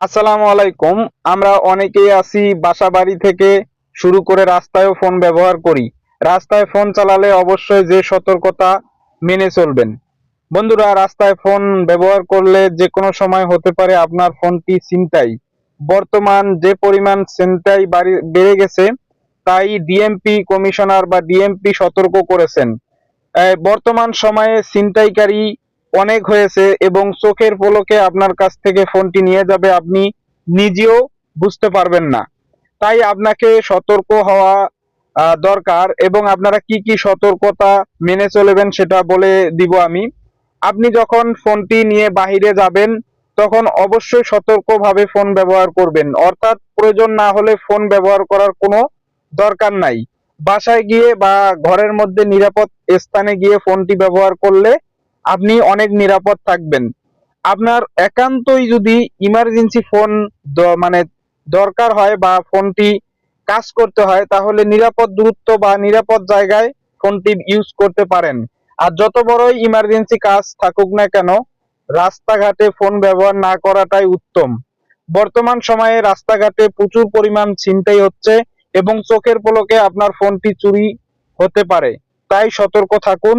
আসসালামু আলাইকুম। আমরা অনেকেই আছি বাসা বাড়ি থেকে শুরু করে রাস্তায়ও ফোন ব্যবহার করি। রাস্তায় ফোন চালালে অবশ্যই যে সতর্কতা মেনে চলবেন। বন্ধুরা, রাস্তায় ফোন ব্যবহার করলে যে কোনো সময় হতে পারে আপনার ফোনটি ছিনতাই। বর্তমান যে পরিমাণ ছিনতাই বাড়ি- বেড়ে গেছে, তাই ডিএমপি কমিশনার বা ডিএমপি সতর্ক করেছেন। বর্তমান সময়ে ছিনতাইকারী অনেক হয়েছে এবং চোখের পলকে আপনার কাছ থেকে ফোনটি নিয়ে যাবে, আপনি নিজেও বুঝতে পারবেন না। তাই আপনাকে সতর্ক হওয়া দরকার এবং আপনারা কি কি সতর্কতা মেনে চলবেন সেটা বলে দিব আমি। আপনি যখন ফোনটি নিয়ে বাহিরে যাবেন, তখন অবশ্যই সতর্কভাবে ফোন ব্যবহার করবেন। অর্থাৎ প্রয়োজন না হলে ফোন ব্যবহার করার কোনো দরকার নাই। বাসায় গিয়ে বা ঘরের মধ্যে নিরাপদ স্থানে গিয়ে ফোনটি ব্যবহার করলে আপনি অনেক নিরাপদ থাকবেন। আপনার একান্তই যদি ইমার্জেন্সি ফোন মানে দরকার হয় বা ফোনটি কাজ করতে হয়, তাহলে নিরাপদ দূরত্ব বা নিরাপদ জায়গায় ফোনটি ইউজ করতে পারেন। আর যত বড়ই ইমার্জেন্সি কাজ থাকুক না কেন, রাস্তাঘাটে ফোন ব্যবহার না করাটাই উত্তম। বর্তমান সময়ে রাস্তাঘাটে প্রচুর পরিমাণ ছিনতাই হচ্ছে এবং চোখের পলকে আপনার ফোনটি চুরি হতে পারে। তাই সতর্ক থাকুন।